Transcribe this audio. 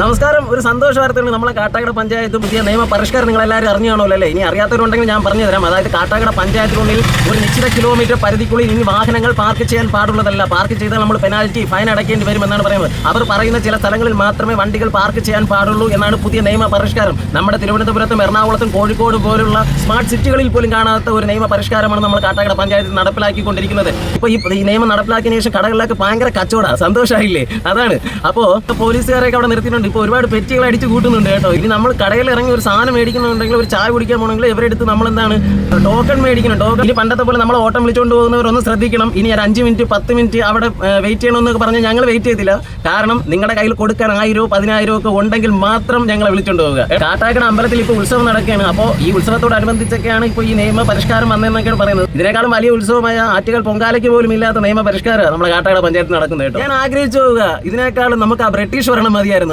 നമസ്കാരം. ഒരു സന്തോഷ വാർത്തയാണ്. നമ്മളെ കാട്ടാക്കട പഞ്ചായത്ത് പുതിയ നിയമ പരിഷ്കാരം നിങ്ങൾ എല്ലാവരും അറിഞ്ഞു കാണുമല്ലോ അല്ലേ? ഇനി അറിയാത്തവരുണ്ടെങ്കിൽ ഞാൻ പറഞ്ഞു തരാം. അതായത് കാട്ടാക്കട പഞ്ചായത്തിനുള്ളിൽ ഒരു നിശ്ചിത കിലോമീറ്റർ പരിധിക്കുള്ളിൽ ഇനി വാഹനങ്ങൾ പാർക്ക് ചെയ്യാൻ പാടുള്ളതല്ല. പാർക്ക് ചെയ്താൽ നമ്മൾ പെനാൽറ്റി ഫൈൻ അടയ്ക്കേണ്ടി വരുമെന്നാണ് പറയുന്നത്. അവർ പറയുന്ന ചില സ്ഥലങ്ങളിൽ മാത്രമേ വണ്ടികൾ പാർക്ക് ചെയ്യാൻ പാടുള്ളൂ എന്നാണ് പുതിയ നിയമ പരിഷ്കാരം നമ്മുടെ തിരുവനന്തപുരത്തും എറണാകുളത്തും കോഴിക്കോട് പോലുള്ള സ്മാർട്ട് സിറ്റികളിൽ പോലും കാണാത്ത ഒരു നിയമ പരിഷ്കാരമാണ് നമ്മൾ കാട്ടാക്കട പഞ്ചായത്തിൽ നടപ്പിലാക്കിക്കൊണ്ടിരിക്കുന്നത്. ഇപ്പോൾ ഈ ഈ നിയമം നടപ്പിലാക്കിയ ശേഷം കടകളിലൊക്കെ ഭയങ്കര കച്ചവടമാണ് സന്തോഷമായില്ലേ അതാണ്. അപ്പോൾ പോലീസുകാരൊക്കെ അവിടെ നിർത്തിയിട്ടുണ്ട്. ഇപ്പോൾ ഒരുപാട് പെറ്റികൾ അടിച്ച് കൂട്ടുന്നുണ്ട് കേട്ടോ. ഇനി നമ്മൾ കടയിൽ ഇറങ്ങി ഒരു സാധനം മേടിക്കുന്നുണ്ടെങ്കിൽ ഒരു ചായ കുടിക്കാൻ പോകണമെങ്കിൽ ഇവരെടുത്ത് നമ്മൾ എന്താണ് ടോക്കൺ മേടിക്കണം. ടോക്കൺ ഇനി പണ്ടത്തെ പോലെ നമ്മൾ ഓട്ടം വിളിച്ചുകൊണ്ട് പോകുന്നവരൊന്ന് ശ്രദ്ധിക്കണം. ഇനി ഒരു അഞ്ച് മിനിറ്റ് പത്ത് മിനിറ്റ് അവിടെ വെയിറ്റ് ചെയ്യണമെന്നൊക്കെ പറഞ്ഞ് ഞങ്ങൾ വെയിറ്റ് ചെയ്തില്ല കാരണം നിങ്ങളുടെ കയ്യിൽ കൊടുക്കാൻ ആയിരോ പതിനായിരോ ഒക്കെ ഉണ്ടെങ്കിൽ മാത്രം ഞങ്ങളെ വിളിച്ചുകൊണ്ട് പോവുക. കാട്ടാക്കട അമ്പലത്തിൽ ഇപ്പോൾ ഉത്സവം നടക്കുകയാണ്. അപ്പോൾ ഈ ഉത്സവത്തോടനുബന്ധിച്ചൊക്കെയാണ് ഇപ്പോൾ ഈ നിയമ പരിഷ്കാരം വന്നതെന്നൊക്കെയാണ് പറയുന്നത്. ഇതിനേക്കാളും വലിയ ഉത്സവമായ ആറ്റുകൾ പൊങ്കാലയ്ക്ക് പോലും ഇല്ലാത്ത നിയമ പരിഷ്കാരം നമ്മുടെ കാട്ടാക്കട പഞ്ചായത്ത് നടക്കുന്നത് കേട്ടോ. ഞാൻ ആഗ്രഹിച്ചു പോവുക. ഇതിനേക്കാളും നമുക്ക് ആ ബ്രിട്ടീഷ് ഭരണം മതിയായിരുന്നു.